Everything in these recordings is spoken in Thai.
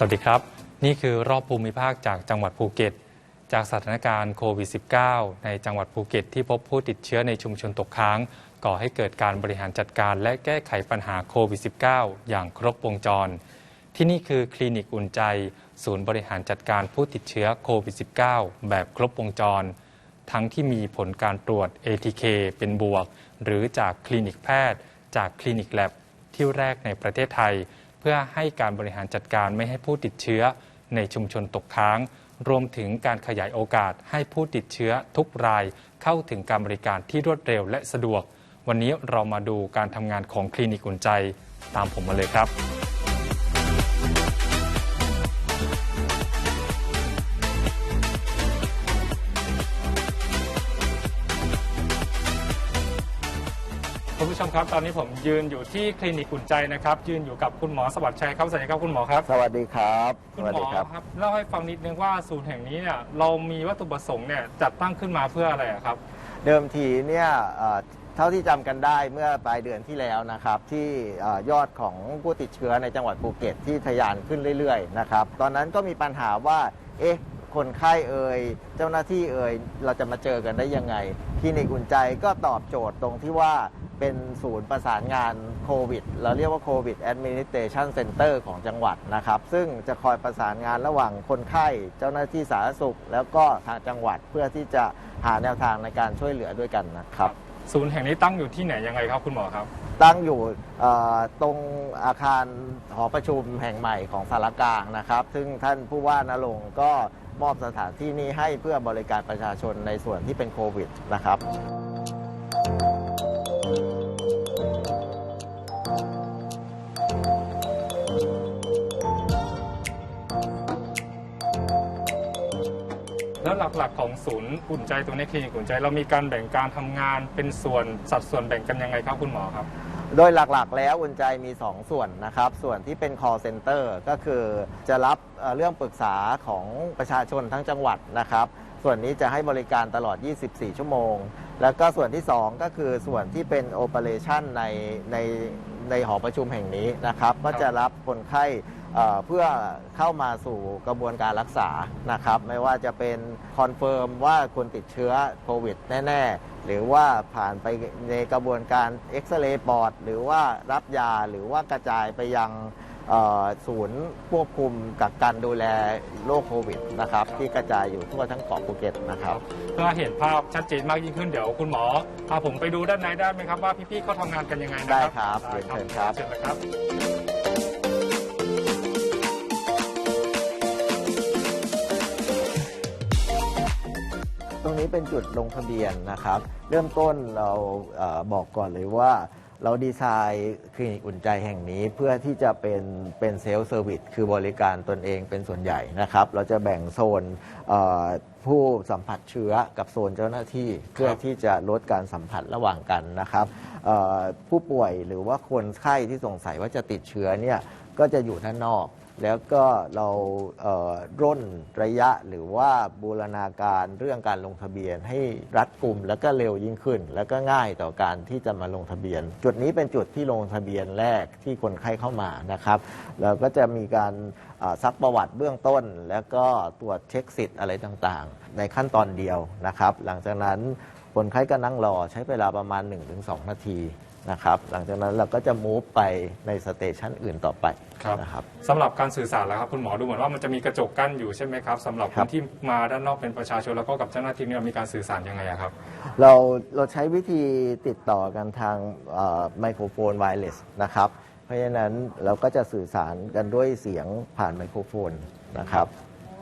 สวัสดีครับ นี่คือรอบภูมิภาคจากจังหวัดภูเก็ต จากสถานการณ์โควิด -19 ในจังหวัดภูเก็ต ที่พบผู้ติดเชื้อในชุมชนตกค้าง ก่อให้เกิดการบริหารจัดการและแก้ไขปัญหาโควิด -19 อย่างครบวงจร ที่นี่คือคลินิกอุ่นใจ ศูนย์บริหารจัดการผู้ติดเชื้อโควิด -19 แบบครบวงจร ทั้งที่มีผลการตรวจ ATK เป็นบวก หรือจากคลินิกแพทย์ จากคลินิกแลบที่แรกในประเทศไทย เพื่อให้การบริหารจัดการไม่ให้ผู้ติดเชื้อในชุมชนตกค้าง รวมถึงการขยายโอกาสให้ผู้ติดเชื้อทุกรายเข้าถึงการบริการที่รวดเร็วและสะดวก วันนี้เรามาดูการทำงานของคลินิกอุ่นใจ ตามผมมาเลยครับ มครับ ตอนนี้ผมยืนอยู่ที่คลินิกอุ่นใจนะครับ ยืนอยู่กับคุณหมอสวัสดิ์ชัยครับสวัสดีครับคุณหมอครับ สวัสดีครับคุสณวัสหมดีอครับครับเล่าให้ฟังนิดนึงว่าศูนย์แห่งนี้เนี่ยเรามีวัตถุประสงค์เนี่ยจัดตั้งขึ้นมาเพื่ออะไรอะครับ เดิมทีเนี่ยเอ่อเท่าที่จำกันได้เมื่อปลายเดือนที่แล้วนะครับ ที่เอ่อยอดของผู้ติดเชื้อในจังหวัดภูเก็ตที่ทะยานขึ้นเรื่อยๆนะครับตอนนั้นก็มีปัญหาว่าเอ๊ะ คนไข้เอ่ยเจ้าหน้าที่เอ่ยเราจะมาเจอกันได้ยังไงคลินิกอุ่นใจก็ตอบโจทย์ตรงที่ว่าเป็นศูนย์ประสานงานโควิด เราเรียกว่าโควิด Administration Center ของจังหวัดนะครับ ซึ่งจะคอยประสานงานระหว่างคนไข้ เจ้าหน้าที่สาธารณสุข แล้วก็ทางจังหวัดเพื่อที่จะหาแนวทางในการช่วยเหลือด้วยกันนะครับ ศูนย์แห่งนี้ตั้งอยู่ที่ไหนยังไงครับคุณหมอครับ ตั้งอยู่เอ่อตรงอาคารหอประชุมแห่งใหม่ของสารกลางนะครับ ซึ่งท่านผู้ว่านรงค์ก็ มอบสถานที่นี้ให้เพื่อบริการประชาชนในส่วนที่เป็นโควิดนะครับแล้วหลักๆของศูนย์อุ่นใจตรงนี้คลินิกอุ่นใจ เรามีการแบ่งการทำงานเป็นส่วนสัดส่วนแบ่งกันยังไงครับคุณหมอครับ โดยหลักๆ แล้วอุ่นใจมี 2 ส่วนนะครับ ส่วนที่เป็น call center ก็คือจะรับเอ่อเรื่องปรึกษาของประชาชนทั้งจังหวัดนะครับ ส่วนนี้จะให้บริการตลอด 24 ชั่วโมง แล้วก็ส่วนที่ 2 ก็คือส่วนที่เป็น operation ในในในหอประชุมแห่งนี้นะครับ ก็จะรับคนไข้ เอ่อเพื่อเข้ามาสู่กระบวนการรักษานะครับ ไม่ว่าจะเป็นคอนเฟิร์มว่าคุณติดเชื้อโควิดแน่ ๆ หรือว่าผ่านไปในกระบวนการเอ็กซเรย์ปอด หรือว่ารับยาหรือว่ากระจายไปยังเอ่อศูนย์ควบคุมกักกันดูแลโรคโควิดนะครับ ที่กระจายอยู่ทั่วทั้งเกาะภูเก็ตนะครับ เพื่อเห็นภาพชัดเจนมากยิ่งขึ้นเดี๋ยวคุณหมอพาผมไปดูด้านในได้ไหมครับว่าพี่ๆเขาทำงานกันยังไงนะได้คครัรับเรียนเชิญครับเชิญเลยครับ รงนี้เป็นจุดลงทะเบียนนะครับ เริ่มต้นเราเออบอกก่อนเลยว่าเราดีไซน์คลินิกอุ่นใจแห่งนี้เพื่อที่จะเป็นเป็นเซลล์เซอร์วิสคือบริการตนเองเป็นส่วนใหญ่นะครับ เราจะแบ่งโซนเอ่อผู้สัมผัสเชื้อกับโซนเจ้าหน้าที่เพื่อที่จะลดการสัมผัสระหว่างกันนะครับเอ่อผู้ป่วยหรือว่าคนไข้ที่สงสัยว่าจะติดเชื้อเนี่ยก็จะอยู่ด้านนอก แล้วก็เราเอ่อร่นระยะหรือว่าบูรณาการเรื่องการลงทะเบียนให้รัดกุมแล้วก็เร็วยิ่งขึ้น แล้วก็ง่ายต่อการที่จะมาลงทะเบียน จุดนี้เป็นจุดที่ลงทะเบียนแรกที่คนไข้เข้ามานะครับเราก็จะมีการซักประวัติเบื้องต้น แล้วก็ตรวจเช็คสิทธิ์อะไรต่างๆ ในขั้นตอนเดียวนะครับ หลังจากนั้นคนไข้ก็นั่งรอใช้เวลาประมาณ 1-2 นาที นะครับหลังจากนั้นเราก็จะมูฟไปในสเตชันอื่นต่อไปครับ นะครับ สำหรับการสื่อสารแล้วครับคุณหมอดูเหมือนว่ามันจะมีกระจกกั้นอยู่ใช่ไหมครับสำหรับคครับ นที่มาด้านนอกเป็นประชาชนแล้วก็กับเจ้าหน้าที่เนี่ยมีการสื่อสารยังไงอะครับ เราเราใช้วิธีติดต่อกันทางไมโครโฟนไวเลสนะครับ เพราะฉะนั้นเราก็จะสื่อสารกันด้วยเสียงผ่านไมโครโฟนนะครับ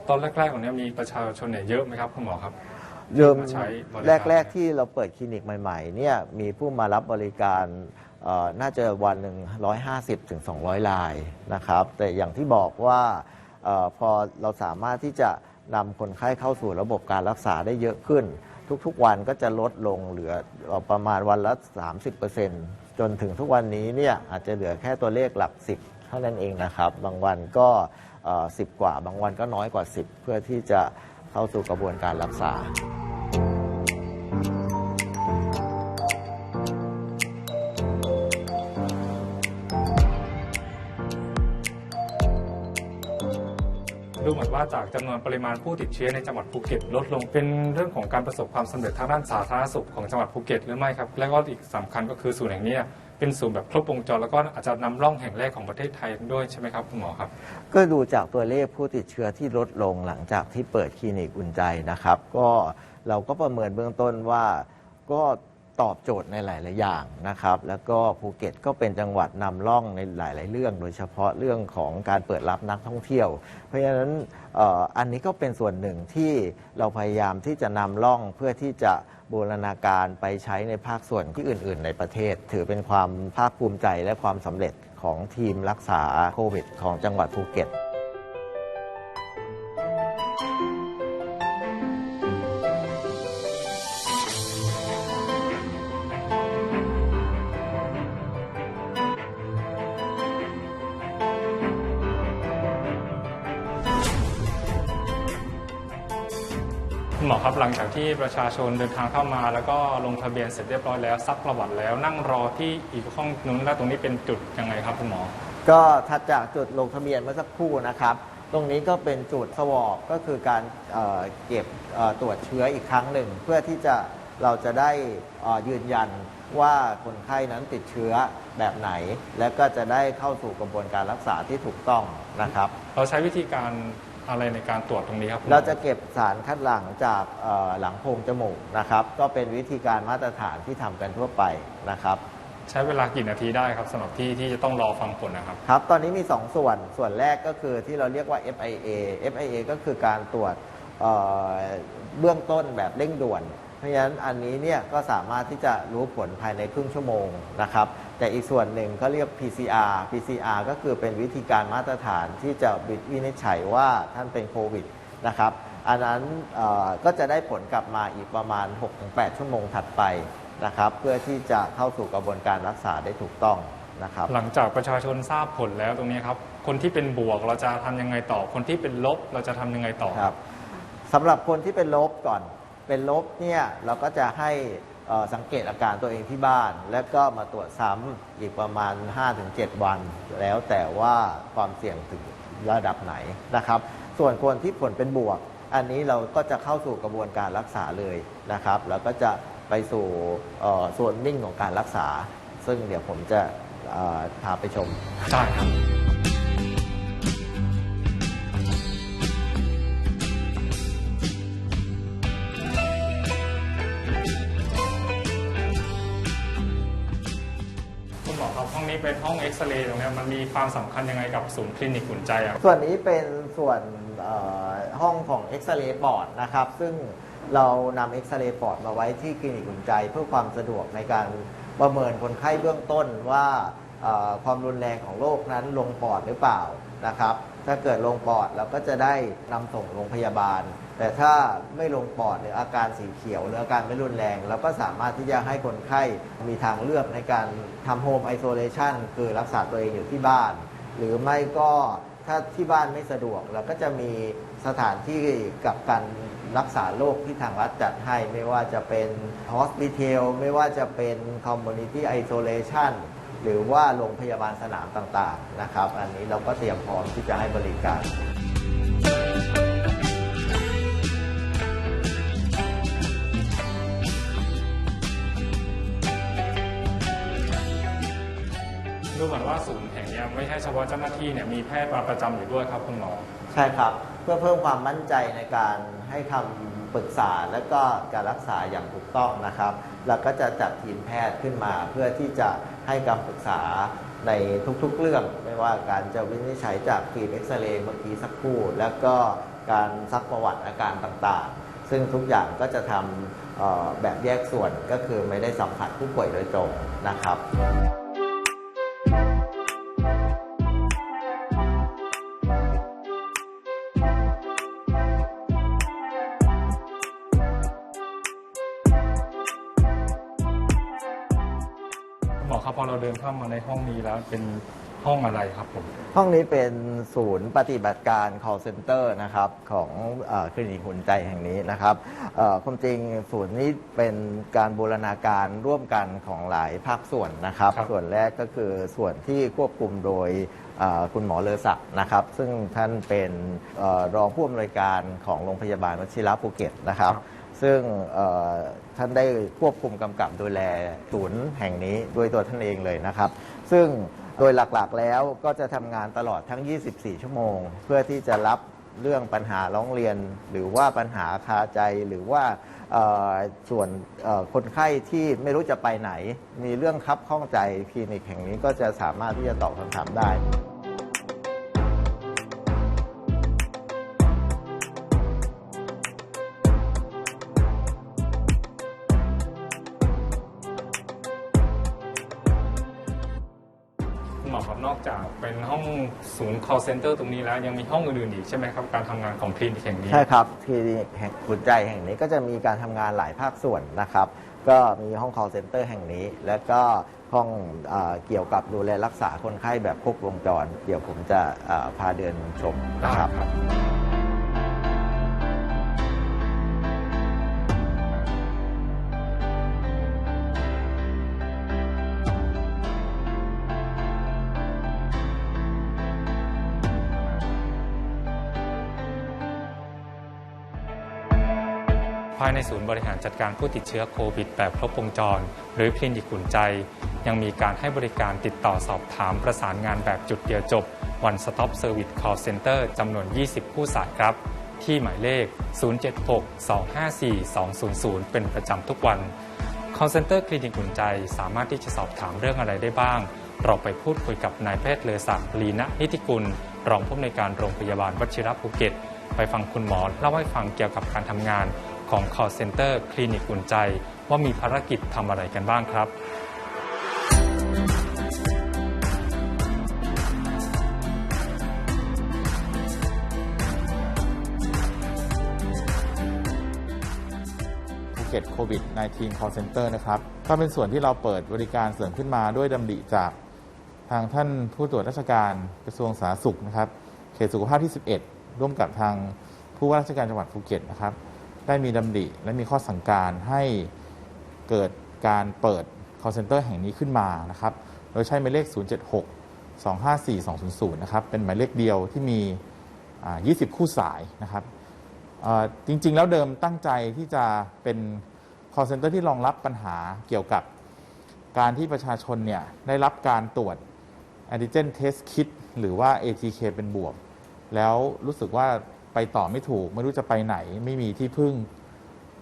ตอนแรกๆของเนี้ยมีประชาชนเนี่ยเยอะไหมครับคุณหมอครับ เดิมมาใช้บริการแรก ๆ ที่เราเปิดคลินิกใหม่ๆเนี่ยมีผู้มารับบริการเอ่อน่าจะวันหนึ่ง150ถึง200 รายนะครับ แต่อย่างที่บอกว่าเออพอเราสามารถที่จะนำคนไข้เข้าสู่ระบบการรักษาได้เยอะขึ้น ทุกๆวันก็จะลดลงเหลือเอ่อประมาณวันละ 30%จนถึงทุกวันนี้เนี่ยอาจจะเหลือแค่ตัวเลขหลัก 10 เท่านั้นเองนะครับ บางวันก็เอ่อ10 กว่า บางวันก็น้อยกว่า 10 เพื่อที่จะ เข้าสู่กระบวนการรักษาดูเหมือนว่าจากจำนวนปริมาณผู้ติดเชื้อในจังหวัดภูเก็ต ลดลงเป็นเรื่องของการประสบความสำเร็จทางด้านสาธารณสุขของจังหวัดภูเก็ตหรือไม่ครับ และก็อีกสำคัญก็คือศูนย์แห่งนี้ เป็นศูนย์แบบครบวงจรแล้วก็อาจจะนำร่องแห่งแรกของประเทศไทยด้วยใช่ไหมครับคุณหมอครับ ก็ดูจากตัวเลขผู้ติดเชื้อที่ลดลงหลังจากที่เปิดคลินิกอุ่นใจนะครับ ก็เราก็ประเมินเบื้องต้นว่าก็ตอบโจทย์ในหลาย ๆ อย่างนะครับ แล้วก็ภูเก็ตก็เป็นจังหวัดนำร่องในหลาย ๆ เรื่อง โดยเฉพาะเรื่องของการเปิดรับนักท่องเที่ยว เพราะฉะนั้นอ่ออันนี้ก็เป็นส่วนหนึ่งที่เราพยายามที่จะนำร่องเพื่อที่จะ บูรณาการไปใช้ในภาคส่วนที่อื่น ๆ ในประเทศ ถือเป็นความภาคภูมิใจและความสำเร็จของทีมรักษาโควิด ของจังหวัดภูเก็ต คุณหมอครับหลังจากที่ประชาชนเดินทางเข้ามา แล้วก็ลงทะเบียนเสร็จเรียบร้อยแล้วซักประวัติแล้ว นั่งรอที่อีกห้องนึงแล้วตรงนี้เป็นจุดยังไงครับคุณหมอ ก็ถัดจากจุดลงทะเบียนเมื่อสักครู่นะครับ ตรงนี้ก็เป็นจุดสวอปก็คือการเอ่อเก็บเอ่อตรวจเชื้ออีกครั้งหนึ่ง เพื่อที่จะเราจะได้เอ่อยืนยันว่าคนไข้นั้นติดเชื้อแบบไหน และก็จะได้เข้าสู่กระบวนการรักษาที่ถูกต้องนะครับ เราใช้วิธีการ อะไรในการตรวจตรงนี้ครับคุณหมอเราจะเก็บสารคัดหลั่งจากเอ่อหลังโพรงจมูกนะครับ ก็เป็นวิธีการมาตรฐานที่ทำกันทั่วไปนะครับใช้เวลากี่นาทีได้ครับสำหรับที่ที่จะต้องรอฟังผลนะครับครับ ตอนนี้มี 2 ส่วนส่วนแรกก็คือที่เราเรียกว่า FIA FIA ก็คือการตรวจเอ่อเบื้องต้นแบบเร่งด่วนเพ ราะฉะนั้นอันนี้เนี่ยก็สามารถที่จะรู้ผลภายในครึ่งชั่วโมงนะครับ แต่อีกส่วนหนึ่งก็เรียก PCR PCR ก็คือเป็นวิธีการมาตรฐานที่จะวินิจฉัยว่าท่านเป็นโควิดนะครับ อันนั้นเอ่อก็จะได้ผลกลับมาอีกประมาณ 6-8 ชั่วโมงถัดไปนะครับ เพื่อที่จะเข้าสู่กระบวนการรักษาได้ถูกต้องนะครับหลังจากประชาชนทราบผลแล้วตรงนี้ครับคนที่เป็นบวกเราจะทำยังไงต่อ คนที่เป็นลบเราจะทำยังไงต่อครับสำหรับคนที่เป็นลบก่อน เป็นลบเนี่ยเราก็จะให้สังเกตอาการตัวเองที่บ้าน แล้วก็มาตรวจซ้ำอีกประมาณ 5-7 วัน แล้วแต่ว่าความเสี่ยงถึงระดับไหนนะครับ ส่วนคนที่ผลเป็นบวก อันนี้เราก็จะเข้าสู่กระบวนการรักษาเลยนะครับ แล้วก็จะไปสู่ส่วนนิ่งของการรักษา ซึ่งเดี๋ยวผมจะพาไปชมใช่ครับ มันมีความสำคัญยังไงกับศูนย์คลินิกหุ่นใจอะ ส่วนนี้เป็นส่วนเอ่อห้องของเอ็กซเรย์ปอดนะครับ ซึ่งเรานำเอ็กซเรย์ปอดมาไว้ที่คลินิกอุ่นใจ เพื่อความสะดวกในการประเมินคนไข้เบื้องต้นว่าเอ่อความรุนแรงของโรคนั้นลงปอดหรือเปล่า นะครับ ถ้าเกิดลงปอดเราก็จะได้นำส่งโรงพยาบาล แต่ถ้าไม่ลงปอดหรืออาการสีเขียวหรืออาการไม่รุนแรงเราก็สามารถที่จะให้คนไข้มีทางเลือกในการทำโฮมไอโซเลชันคือรักษาตัวเองอยู่ที่บ้าน หรือไม่ก็ถ้าที่บ้านไม่สะดวกเราก็จะมีสถานที่กับการรักษาโรคที่ทางรัฐจัดให้ ไม่ว่าจะเป็นฮอสพิทอลไม่ว่าจะเป็นคอมมูนิตี้ไอโซเลชัน หรือว่าโรงพยาบาลสนามต่างๆนะครับ อันนี้เราก็เตรียมพร้อมที่จะให้บริการดูเหมือนว่าศูนย์แห่งเนี้ยไม่ใช่เฉพาะเจ้าหน้าที่เนี่ยมีแพทย์มาประจำอยู่ด้วยครับคุณหมอ ใช่ครับ เพื่อเพิ่มความมั่นใจในการให้คำปรึกษาและก็การรักษาอย่างถูกต้องนะครับ เราก็จะจัดทีมแพทย์ขึ้นมา เพื่อที่จะให้คำปรึกษาในทุกๆเรื่อง ไม่ว่าการจะวินิจฉัยจากฟิล์มเอ็กซเรย์เมื่อกี้สักครู่ แล้วก็การซักประวัติอาการต่างๆ ซึ่งทุกอย่างก็จะทำแบบแยกส่วนก็คือไม่ได้สัมผัสผู้ป่วยโดยตรงนะครับ เราเดินเข้ามาในห้องนี้แล้วเป็นห้องอะไรครับผม ห้องนี้เป็นศูนย์ปฏิบัติการ call center นะครับของเออคลินิกหุ่นใจแห่งนี้นะครับเอ่อความจริงศูนย์นี้เป็นการบูรณาการร่วมกันของหลายภาคส่วนนะครับ ครับ ส่วนแรกก็คือส่วนที่ควบคุมโดยเอ่อคุณหมอเลอศักดิ์นะครับ ซึ่งท่านเป็นเออรองผู้อำนวยการของโรงพยาบาลวชิระภูเก็ตนะครับซึ่งเอ่อท่านได้ควบคุมกำกับดูแลศูนย์แห่งนี้ด้วยตัวท่านเองเลยนะครับ ซึ่งโดยหลักๆแล้วก็จะทำงานตลอดทั้ง 24 ชั่วโมง เพื่อที่จะรับเรื่องปัญหาร้องเรียน หรือว่าปัญหาคาใจหรือว่าส่วนคนไข้ที่ไม่รู้จะไปไหน มีเรื่องคับข้องใจคลินิกแห่งนี้ก็จะสามารถที่จะตอบคำถามได้ นอกจากเป็นห้องศูนย์ call center ตรงนี้แล้วยังมีห้องอื่นๆอีกใช่ไหมครับการทำงานของคลินิกแห่งนี้ ใช่ครับคลินิกแห่งหุ่นใจแห่งนี้ก็จะมีการทำงานหลายภาคส่วนนะครับ ก็มีห้อง call center แห่งนี้ แล้วก็ห้องอาเกี่ยวกับดูแลรักษาคนไข้แบบครบวงจร เดี๋ยวผมจะอ่าพาเดินชมนะครับภา ในศูนย์บริหารจัดการผู้ติดเชื้อโควิดแบบครบวงจร หรือคลินิกขุนใจ ยังมีการให้บริการติดต่อสอบถามประสานงานแบบจุดเดียวจบ One Stop Service Call Center จำนวน 20คู่สายครับ ที่หมายเลข 076-254-200 เป็นประจำทุกวัน Call Center คลินิกขุนใจสามารถที่จะสอบถามเรื่องอะไรได้บ้าง เราไปพูดคุยกับนายแพทย์เลอศักดิ์ลีนะนิติกุล รองผู้อำนวยการโรงพยาบาลวชิรภูเก็ตไปฟังคุณหมอเล่าให้ฟังเกี่ยวกับการทำงาน ของ call center คลินิกอุ่นใจ ว่ามีภารกิจทำอะไรกันบ้างครับภูเก็ตโควิด -19 call center นะครับ ก็เป็นส่วนที่เราเปิดบริการเสริมขึ้นมาด้วยดำริจากทางท่านผู้ตรวจราชการกระทรวงสาธารณสุขนะครับ เขตสุขภาพที่ 11 ร่วมกับทางผู้ว่าราชการจังหวัดภูเก็ตนะครับ ได้มีดำริและมีข้อสั่งการให้เกิดการเปิด call center แห่งนี้ขึ้นมานะครับ โดยใช้หมายเลข 076 254 200 นะครับ เป็นหมายเลขเดียวที่มีอ่า20 คู่สายนะครับ จริง ๆ แล้วเดิมตั้งใจที่จะเป็น call center ที่รองรับปัญหาเกี่ยวกับการที่ประชาชนเนี่ยได้รับการตรวจ antigen test kit หรือว่า ATK เป็นบวก แล้วรู้สึกว่า ไปต่อไม่ถูก ไม่รู้จะไปไหน ไม่มีที่พึ่ง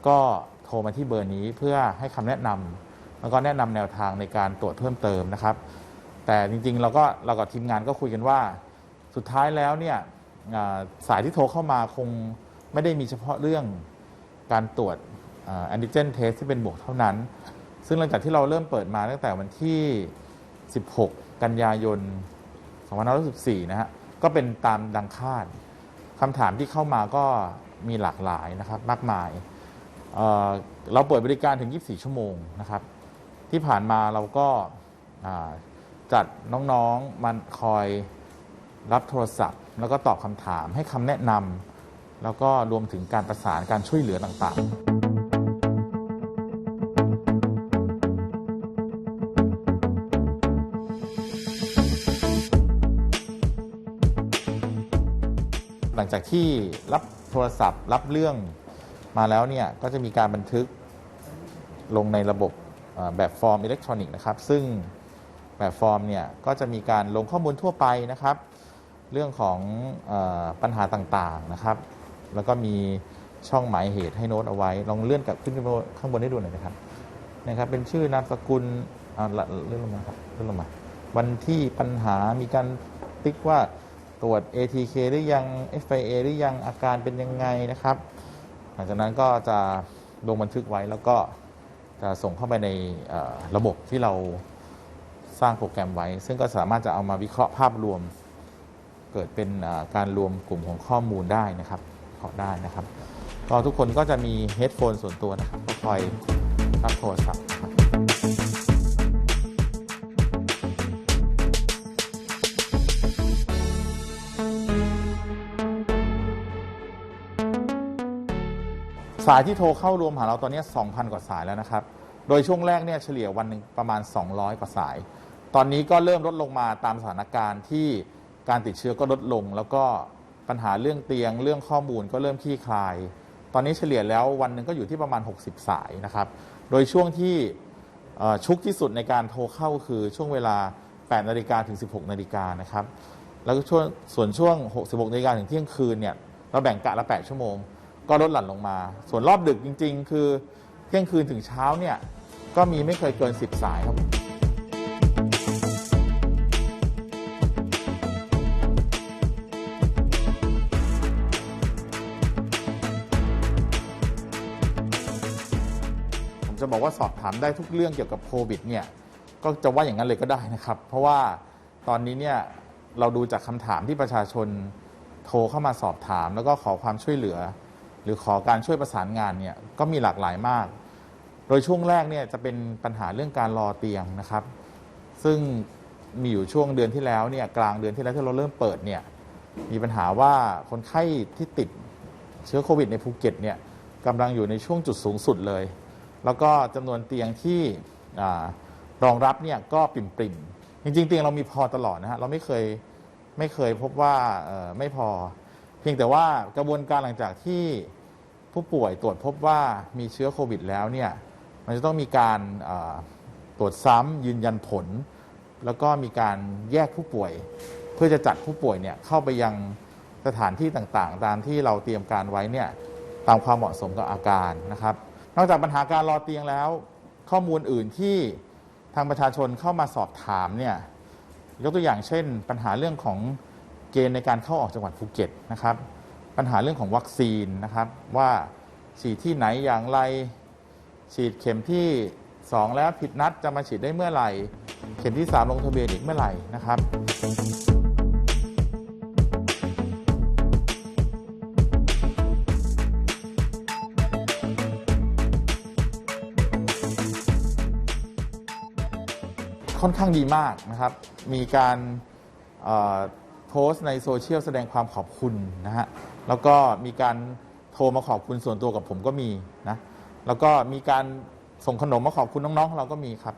ก็โทรมาที่เบอร์นี้เพื่อให้คำแนะนำแล้วก็แนะนำแนวทางในการตรวจเพิ่มเติมนะครับ แต่จริงๆเราก็เรากับทีมงานก็คุยกันว่า สุดท้ายแล้วเนี่ยสายที่โทรเข้ามาคงไม่ได้มีเฉพาะเรื่องการตรวจแอนติเจนเทสที่เป็นบวกเท่านั้น ซึ่งหลังจากที่เราเริ่มเปิดมาตั้งแต่วันที่ 16 กันยายน2514นะฮะ ก็เป็นตามดังคาด คำถามที่เข้ามาก็มีหลากหลายนะครับมากมายเเราเปิดบริการถึง 24 ชั่วโมงนะครับ ที่ผ่านมาเราก็จัดน้องๆมันคอยรับโทรศัพท์ แล้วก็ตอบคำถามให้คำแนะนำแล้วก็รวมถึงการประสานการช่วยเหลือต่างๆ ลังจากที่รับโทรศัพท์ รับเรื่องมาแล้วเนี่ยก็จะมีการบันทึกลงในระบบแบบฟอร์มอิเล็กทรอนิกส์นะครับ ซึ่งแบบฟอร์มเนี่ยก็จะมีการลงข้อมูลทั่วไปนะครับ เรื่องของอปัญหาต่างๆนะครับ แล้วก็มีช่องหมายเหตุให้โน้ตเอาไว้ ลองเลื่อนกลับขึ้นข้างบนให้ดูหน่อยนะครับนะครับ เป็นชื่อนามสกุลเลื่อนลงมาครับเลื่อนลงมา วันที่ปัญหามีการติ๊กว่า ตรวจ ATK หรือยัง FIA หรือยังอาการเป็นยังไงนะครับ หลังจากนั้นก็จะลงบันทึกไว้แล้วก็จะส่งเข้าไปในระบบที่เราสร้างโปรแกรมไว้ ซึ่งก็สามารถจะเอามาวิเคราะห์ภาพรวม เกิดเป็นการรวมกลุ่มของข้อมูลได้นะครับวิเคราได้นะครับ ก็ทุกคนก็จะมีเฮดโฟนส่วนตัวนะครับก็คอยรับโทรศัพท์ สายที่โทรเข้ารวมหาเราตอนนี้ 2,000 กว่าสายแล้วนะครับ โดยช่วงแรกเนี่ยเฉลี่ยวันหนึ่งประมาณ 200 กว่าสาย ตอนนี้ก็เริ่มลดลงมาตามสถานการณ์ที่การติดเชื้อก็ลดลง แล้วก็ปัญหาเรื่องเตียงเรื่องข้อมูลก็เริ่มคลี่คลาย ตอนนี้เฉลี่ยแล้ววันหนึ่งก็อยู่ที่ประมาณ 60 สายนะครับ โดยช่วงที่ชุกที่สุดในการโทรเข้าคือช่วงเวลา 8 นาฬิกาถึง 16 นาฬิกานะครับ แล้วก็ช่วงส่วนช่วง 16 นาฬิกาถึงเที่ยงคืนเนี่ยเราแบ่งกะละ 8 ชั่วโมง ก็ลดหลั่นลงมา ส่วนรอบดึกจริง ๆ คือเที่ยงคืนถึงเช้าเนี่ยก็มีไม่เคยเกิน 10 สายครับ ผมจะบอกว่าสอบถามได้ทุกเรื่องเกี่ยวกับโควิดเนี่ยก็จะว่าอย่างนั้นเลยก็ได้นะครับ เพราะว่าตอนนี้เนี่ยเราดูจากคำถามที่ประชาชนโทรเข้ามาสอบถามแล้วก็ขอความช่วยเหลือ หรือขอการช่วยประสานงานเนี่ยก็มีหลากหลายมาก โดยช่วงแรกเนี่ยจะเป็นปัญหาเรื่องการรอเตียงนะครับ ซึ่งมีอยู่ช่วงเดือนที่แล้วเนี่ยกลางเดือนที่แล้วที่เราเริ่มเปิดเนี่ยมีปัญหาว่าคนไข้ที่ติดเชื้อโควิดในภูเก็ตเนี่ยกำลังอยู่ในช่วงจุดสูงสุดเลย แล้วก็จำนวนเตียงที่รองรับเนี่ยก็ปิ่มปริมจริงๆ เตียงเรามีพอตลอดนะฮะเราไม่เคยไม่เคยพบว่าไม่พอ เพียงแต่ว่ากระบวนการหลังจากที่ ผู้ป่วยตรวจพบว่ามีเชื้อโควิดแล้วเนี่ยมันจะต้องมีการตรวจซ้ำยืนยันผล แล้วก็มีการแยกผู้ป่วย เพื่อจะจัดผู้ป่วยเนี่ยเข้าไปยังสถานที่ต่างๆ ตามที่เราเตรียมการไว้เนี่ยตามความเหมาะสมกับอาการนะครับ นอกจากปัญหาการรอเตียงแล้ว ข้อมูลอื่นที่ทางประชาชนเข้ามาสอบถามเนี่ยยกตัวอย่างเช่น ปัญหาเรื่องของเกณฑ์ในการเข้าออกจังหวัดภูเก็ตนะครับ ปัญหาเรื่องของวัคซีนนะครับ ว่าฉีดที่ไหนอย่างไร ฉีดเข็มที่ 2 แล้วผิดนัดจะมาฉีดได้เมื่อไหร่ เข็มที่ 3 ลงทะเบียนอีกเมื่อไหร่นะครับค่อนข้างดีมากนะครับ มีการโพสต์ในโซเชียลแสดงความขอบคุณนะฮะ แล้วก็มีการโทรมาขอบคุณส่วนตัวกับผมก็มีนะแล้วก็มีการส่งขนมมาขอบคุณน้องๆ เราก็มีครับ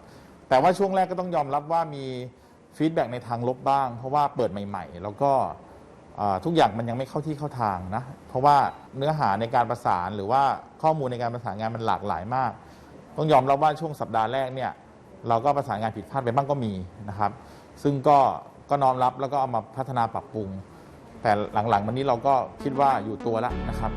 แต่ว่าช่วงแรกก็ต้องยอมรับว่ามีฟีดแบ็กในทางลบบ้าง เพราะว่าเปิดใหม่ ๆ แล้วก็ทุกอย่างมันยังไม่เข้าที่เข้าทางนะ เพราะว่าเนื้อหาในการประสานหรือว่าข้อมูลในการประสานงานมันหลากหลายมาก ต้องยอมรับว่าช่วงสัปดาห์แรกเนี่ยเราก็ประสานงานผิดพลาดไปบ้างก็มีนะครับ ซึ่งก็ก็น้อมรับแล้วก็เอามาพัฒนาปรับปรุง แต่หลังๆวันนี้เราก็คิดว่าอยู่ตัวแล้วนะครับ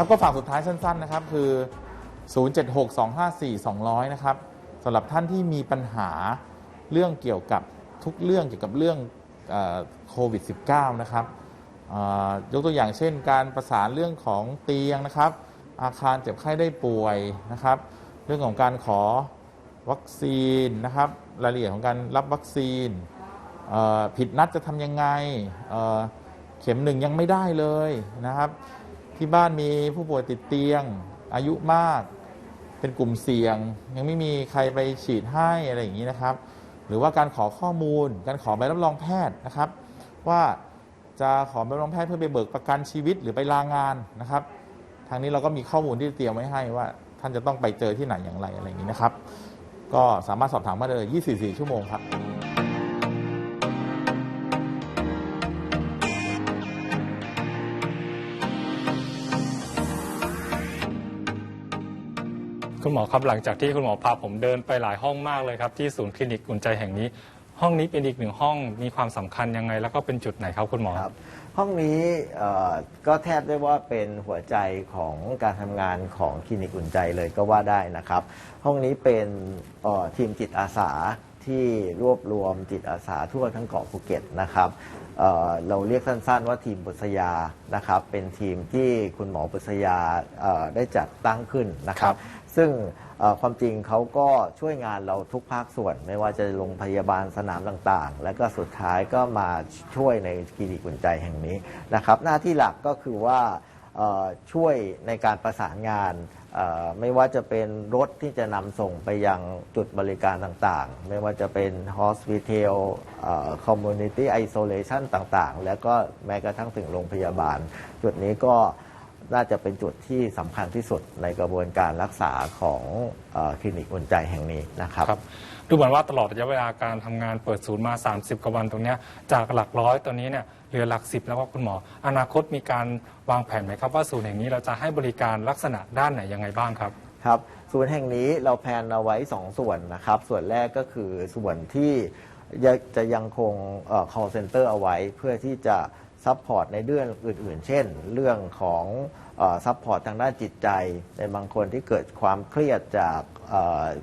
ครับก็ฝากสุดท้ายสั้น ๆ นะครับ คือ 076-254-200 นะครับสำหรับท่านที่มีปัญหาเรื่องเกี่ยวกับทุกเรื่องเกี่ยวกับเรื่องโควิด -19 นะครับ ยกตัวอย่างเช่น การประสานเรื่องของเตียงนะครับ อาคารเจ็บไข้ได้ป่วยนะครับ เรื่องของการขอวัคซีนนะครับรายละเอียดของการรับวัคซีนผิดนัดจะทำยังไงเเข็มหนึ่งยังไม่ได้เลยนะครับ ที่บ้านมีผู้ป่วยติดเตียง อายุมาก เป็นกลุ่มเสี่ยง ยังไม่มีใครไปฉีดให้อะไรอย่างนี้นะครับ หรือว่าการขอข้อมูล การขอใบรับรองแพทย์นะครับ ว่า จะขอใบรับรองแพทย์เพื่อไปเบิกประกันชีวิตหรือไปลางานนะครับ ทางนี้เราก็มีข้อมูลที่เตรียมไว้ให้ว่า ท่านจะต้องไปเจอที่ไหนอย่างไรอะไรอย่างนี้นะครับ ก็สามารถสอบถามมาได้เลย24 ชั่วโมงครับคุณหมอครับหลังจากที่คุณหมอพาผมเดินไปหลายห้องมากเลยครับที่ศูนย์คลินิกอุ่นใจแห่งนี้ ห้องนี้เป็นอีกหนึ่งห้องมีความสำคัญยังไง แล้วก็เป็นจุดไหนครับคุณหมอ ครับห้องนี้เอ่อก็แทบได้ว่าเป็นหัวใจของการทำงานของคลินิกอุ่นใจเลยก็ว่าได้นะครับ ห้องนี้เป็นเอ่อทีมจิตอาสาที่รวบรวมจิตอาสาทั่วทั้งเกาะภูเก็ตนะครับเอ่อเราเรียกสั้นๆว่าทีมบุษยานะครับเป็นทีมที่คุณหมอบุษยาเอ่อได้จัดตั้งขึ้นนะครับ ซึ่งเอ่อ ความจริงเขาก็ช่วยงานเราทุกภาคส่วน ไม่ว่าจะโรงพยาบาลสนามต่างๆ แล้วก็สุดท้ายก็มาช่วยในคลินิกอุ่นใจแห่งนี้นะครับ หน้าที่หลักก็คือว่าช่วยในการประสานงาน ไม่ว่าจะเป็นรถที่จะนำส่งไปยังจุดบริการต่างๆ ไม่ว่าจะเป็น hospital เอ่อ community isolation ต่างๆ แล้วก็แม้กระทั่งถึงโรงพยาบาล จุดนี้ก็ น่าจะเป็นจุดที่สำคัญที่สุดในกระบวนการรักษาของเออคลินิกอุ่นใจแห่งนี้นะครับครับดูเหมือนว่าตลอดระยะเวลาการทำงานเปิดศูนย์มา 30 กว่าวันตรงเนี้ยจากหลักร้อยตอนนี้เนี่ยเหลือหลักสิบแล้วก็คุณหมอ อนาคตมีการวางแผนไหมครับ ว่าศูนย์แห่งนี้เราจะให้บริการลักษณะด้านไหนยังไงบ้างครับครับศูนย์แห่งนี้เราแพลนเอาไว้ 2 ส่วนนะครับ ส่วนแรกก็คือส่วนที่จะจะยังคงเอ่อ call center เอาไว้เพื่อที่จะ ซัพพอร์ตในเรื่องอื่น ๆ เช่น เรื่องของซัพพอร์ตทางด้านจิตใจ ในบางคนที่เกิดความเครียดจาก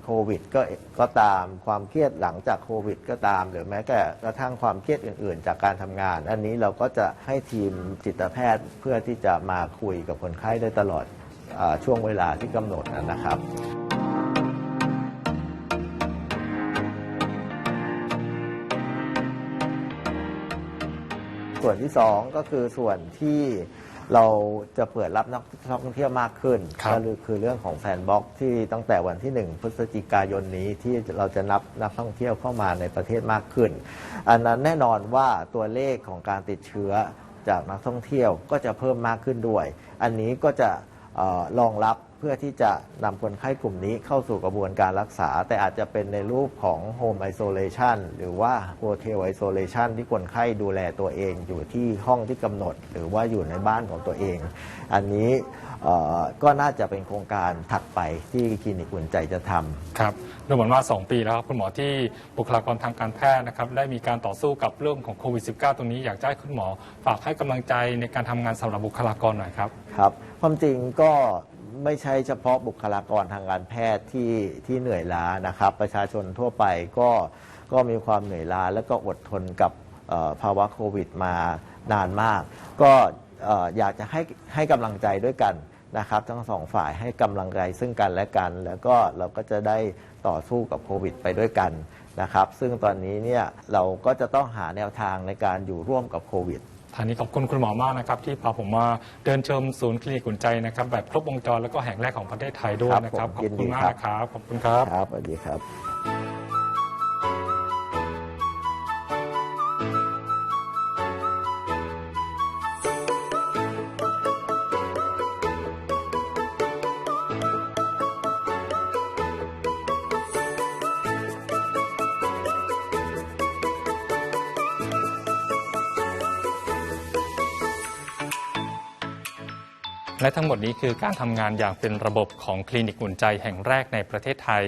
โควิดก็ก็ตามความเครียดหลังจากโควิด ก็ตาม หรือแม้แต่กระทั่งความเครียดอื่น ๆ จากการทำงาน อันนี้เราก็จะให้ทีมจิตแพทย์เพื่อที่จะมาคุยกับคนไข้ได้ตลอดอช่วงเวลาที่กำหนดนะครับ ส่วนที่สองก็คือส่วนที่เราจะเปิดรับนักท่องเที่ยวมากขึ้นครับก็คือเรื่องของแซนบ็อกที่ตั้งแต่วันที่ 1 พฤศจิกายนนี้ที่เราจะนับนักท่องเที่ยวเข้ามาในประเทศมากขึ้น อันนั้นแน่นอนว่าตัวเลขของการติดเชื้อจากนักท่องเที่ยวก็จะเพิ่มมากขึ้นด้วย อันนี้ก็จะเออรองรับ เพื่อที่จะนำคนไข้กลุ่มนี้เข้าสู่กระบวนการรักษา แต่อาจจะเป็นในรูปของ Home Isolation หรือว่า Hotel Isolation ที่คนไข้ดูแลตัวเองอยู่ที่ห้องที่กำหนด หรือว่าอยู่ในบ้านของตัวเอง อันนี้เอ่อก็น่าจะเป็นโครงการถัดไปที่คลินิกอุ่นใจจะทำครับดูเหมือนว่า 2 ปีแล้วครับคุณหมอที่บุคลากรทางการแพทย์นะครับได้มีการต่อสู้กับเรื่องของโควิด -19 ตรงนี้อยากจะให้คุณหมอฝากให้กำลังใจในการทำงานสำหรับบุคลากรหน่อยครับครับความจริงก็ ไม่ใช่เฉพาะบุคลากรทางการแพทย์ที่ที่เหนื่อยล้านะครับ ประชาชนทั่วไปก็ก็มีความเหนื่อยล้า และก็อดทนกับภาวะโควิดมานานมาก ก็อยากจะให้ให้กำลังใจด้วยกันนะครับ ทั้งสองฝ่ายให้กำลังใจซึ่งกันและกัน แล้วก็เราก็จะได้ต่อสู้กับโควิดไปด้วยกันนะครับ ซึ่งตอนนี้เนี่ยเราก็จะต้องหาแนวทางในการอยู่ร่วมกับโควิด ทางนี้ขอบคุณคุณหมอมากนะครับที่พาผมมาเดินชมศูนย์คลินิกอุ่นใจนะครับแบบครบวงจรแล้วก็แห่งแรกของประเทศไทยด้วยนะครับครับผมขอบยินคุดีณมากครับนะครับขอบคุณครับ ครับสวัสดีครับ และทั้งหมดนี้คือการทำงานอย่างเป็นระบบของคลินิกอุ่นใจแห่งแรกในประเทศไทย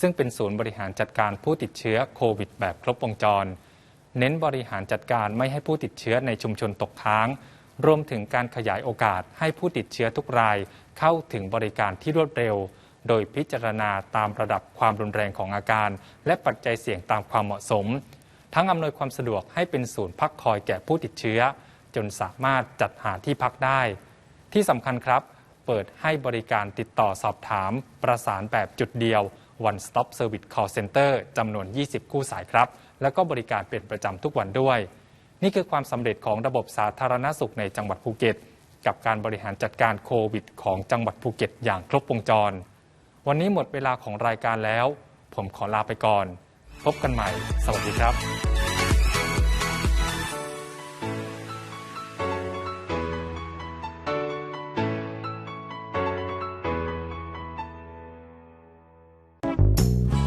ซึ่งเป็นศูนย์บริหารจัดการผู้ติดเชื้อโควิดแบบครบวงจร เน้นบริหารจัดการไม่ให้ผู้ติดเชื้อในชุมชนตกค้าง รวมถึงการขยายโอกาสให้ผู้ติดเชื้อทุกรายเข้าถึงบริการที่รวดเร็ว โดยพิจารณาตามระดับความรุนแรงของอาการ และปัจจัยเสี่ยงตามความเหมาะสม ทั้งอำนวยความสะดวกให้เป็นศูนย์พักคอยแก่ผู้ติดเชื้อ จนสามารถจัดหาที่พักได้ ที่สำคัญครับ เปิดให้บริการติดต่อสอบถาม ประสานแบบจุดเดียว One Stop Service Call Center จำนวน 20 คู่สายครับ แล้วก็บริการเป็นประจำทุกวันด้วย นี่คือความสำเร็จของระบบสาธารณสุขในจังหวัดภูเก็ต กับการบริหารจัดการโควิด ของจังหวัดภูเก็ตอย่างครบวงจร วันนี้หมดเวลาของรายการแล้ว ผมขอลาไปก่อน พบกันใหม่ สวัสดีครับ